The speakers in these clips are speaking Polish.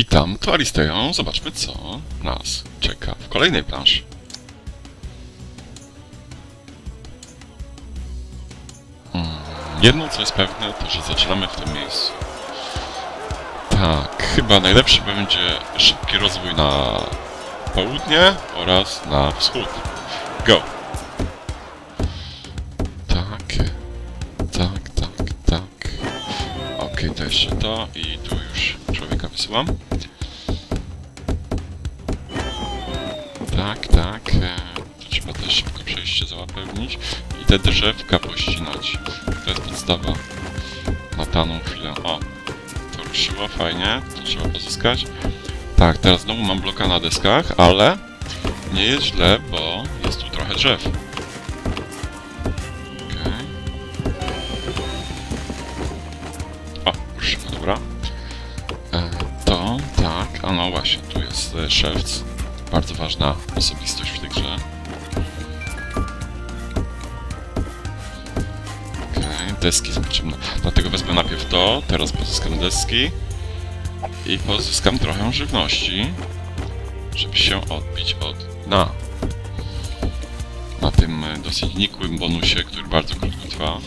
Witam, tu Aristeją. Zobaczmy, co nas czeka w kolejnej planszy. Hmm, Jedno, co jest pewne, to że zaczynamy w tym miejscu. Tak, chyba najlepszy będzie szybki rozwój na południe oraz na wschód. Go! Tak, tak, tak, tak. Okej, to jeszcze to i tu już człowieka wysyłam. Tak, tak. e, Tu trzeba też szybko przejście zapewnić i te drzewka pościnać. To jest podstawa na daną chwilę. O, to ruszyło, fajnie. To trzeba pozyskać. Tak, teraz znowu mam bloka na deskach, ale nie jest źle, bo jest tu trochę drzew. Okej. O, ruszymy, dobra. Właśnie, tu jest e, szewc. Bardzo ważna osobistość w tej grze. Okej, deski są potrzebne. Dlatego wezmę najpierw to, teraz pozyskam deski. I pozyskam trochę żywności, żeby się odbić od dna. Na tym e, dosyć nikłym bonusie, który bardzo krótko trwa.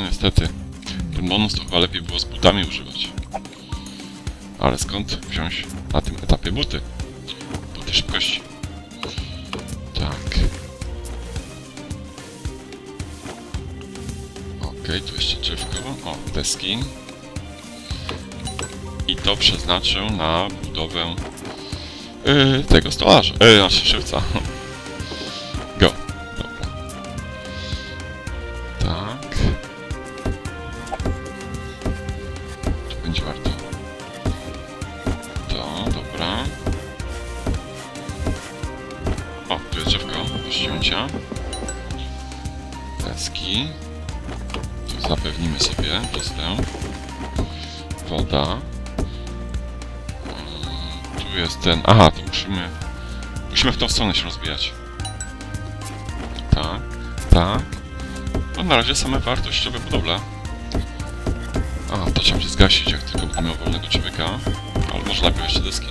O, niestety. Ten bonus to chyba lepiej było z butami używać. Ale skąd wziąć na tym etapie buty? Buty szybkości. Tak. Okej, tu jeszcze drzewko. O, deski. I to przeznaczę na budowę yy, tego stolarza. Yy, znaczy szewca. Go. Dobra. Tak. Zapewnimy sobie dostęp. Woda. Mm, Tu jest ten... Aha, to musimy... Musimy w tą stronę się rozwijać. Tak, tak. No na razie same wartościowe budowle. A, to trzeba się zgasić, jak tylko będę miał wolnego człowieka. Ale może najpierw jeszcze deski.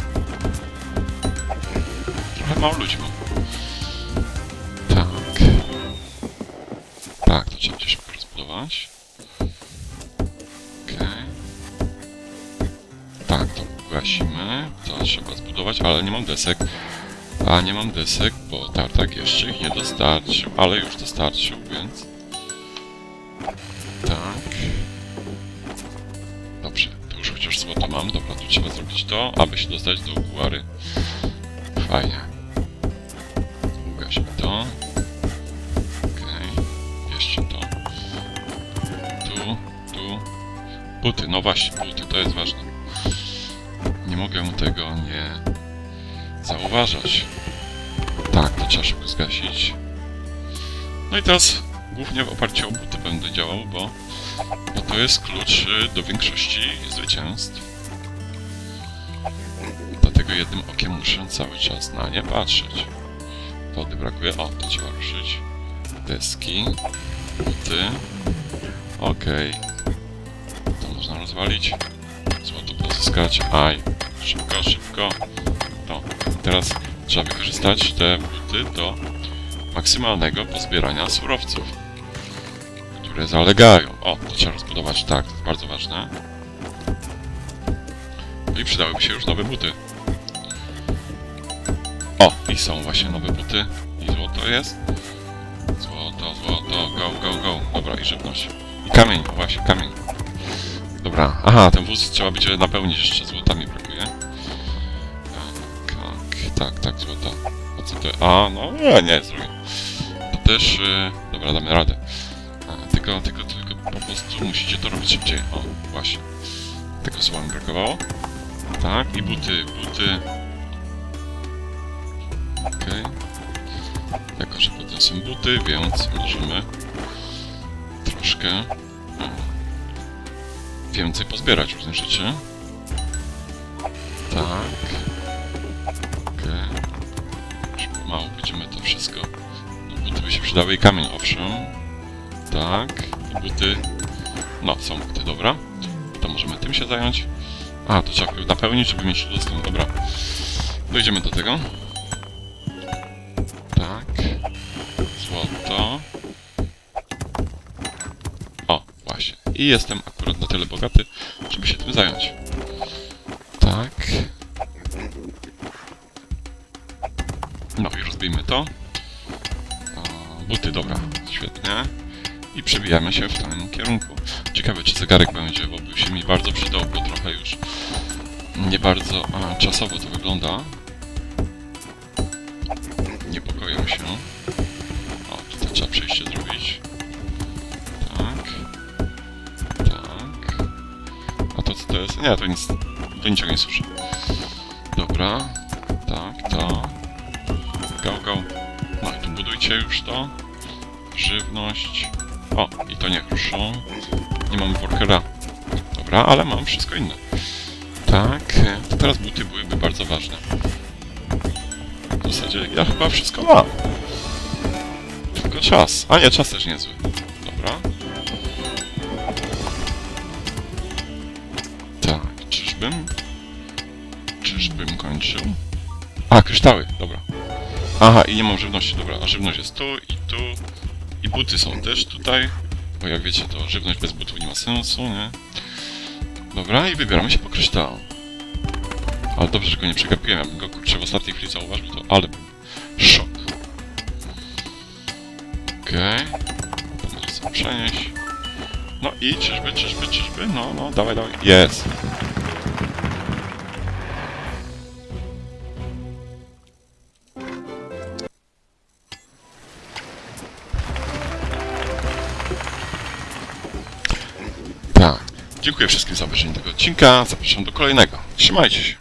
Trochę mało ludzi mam. Rozbudować. Okej. Tak, to gasimy. To trzeba zbudować, ale nie mam desek. A nie mam desek, bo tartak jeszcze ich nie dostarczył, ale już dostarczył, więc... Tak. Dobrze, to już chociaż złoto mam. Dobra, tu trzeba zrobić to, aby się dostać do Guary. Fajnie. Ugaśmy to. Buty, no właśnie, buty, to jest ważne. Nie mogę tego nie zauważać. Tak, to trzeba szybko zgasić. No i teraz głównie w oparciu o buty będę działał, bo, bo to jest klucz y, do większości zwycięstw. Dlatego jednym okiem muszę cały czas na nie patrzeć. Wody brakuje. O, to trzeba ruszyć. Deski. Buty. Okej. To można rozwalić. Złoto pozyskać. Aj. Szybko, szybko. No, teraz trzeba wykorzystać te buty do maksymalnego pozbierania surowców, które zalegają. O, to trzeba rozbudować tak, to jest bardzo ważne. No i przydałyby się już nowe buty. O, i są właśnie nowe buty. I złoto jest. Złoto, złoto, go, go, go. Dobra, i żywność. I kamień, właśnie, kamień. Dobra, aha, ten wóz trzeba będzie napełnić jeszcze złotami, brakuje. Tak, tak, tak, złota. A co to? A, no, nie, nie, zrobię. To też, yy, dobra, damy radę. A, tylko, tylko, tylko po prostu musicie to robić szybciej. O, właśnie. Tego słowa mi brakowało. Tak, i buty, buty. Okej. Jako, że potem są buty, więc możemy troszkę więcej pozbierać różnych rzeczy. Tak. Okej. Już pomału będziemy to wszystko. No buty by się przydały i kamień, owszem. Tak, i buty. No, są buty, dobra. To możemy tym się zająć. A, to trzeba napełnić, żeby mieć dostęp, dobra. Dojdziemy do tego. Tak. Złoto. O, właśnie. I jestem akurat tyle bogaty, żeby się tym zająć. Tak. No i rozbijmy to. O, buty, dobra. Świetnie. I przebijamy się w tym kierunku. Ciekawe, czy zegarek będzie, bo by się mi bardzo przydał, bo trochę już nie bardzo a, czasowo to wygląda. Niepokoję się. To to jest? Nie, to nic. Do niczego nie służy. Dobra. Tak, to. Go, go. No i tu budujcie już to. Żywność. O, i to niech ruszą. Nie mam workera. Dobra, ale mam wszystko inne. Tak, to teraz buty byłyby bardzo ważne. W zasadzie ja chyba wszystko mam. Tylko czas. A nie, czas też niezły. Dobra. Czyżbym? Czyżbym kończył? A, kryształy, dobra. Aha, i nie mam żywności, dobra. A żywność jest tu i tu. I buty są też tutaj. Bo jak wiecie, to żywność bez butów nie ma sensu, nie? Dobra, i wybieramy się po kryształ. Ale dobrze, że go nie przegapiłem. Jakbym go kurczę w ostatniej chwili zauważył, to ale był szok. Okej. Okay. Przenieść. No i czyżby, czyżby, czyżby? No, no, dawaj, dawaj. Jest. Dziękuję wszystkim za obejrzenie tego odcinka. Zapraszam do kolejnego. Trzymajcie się.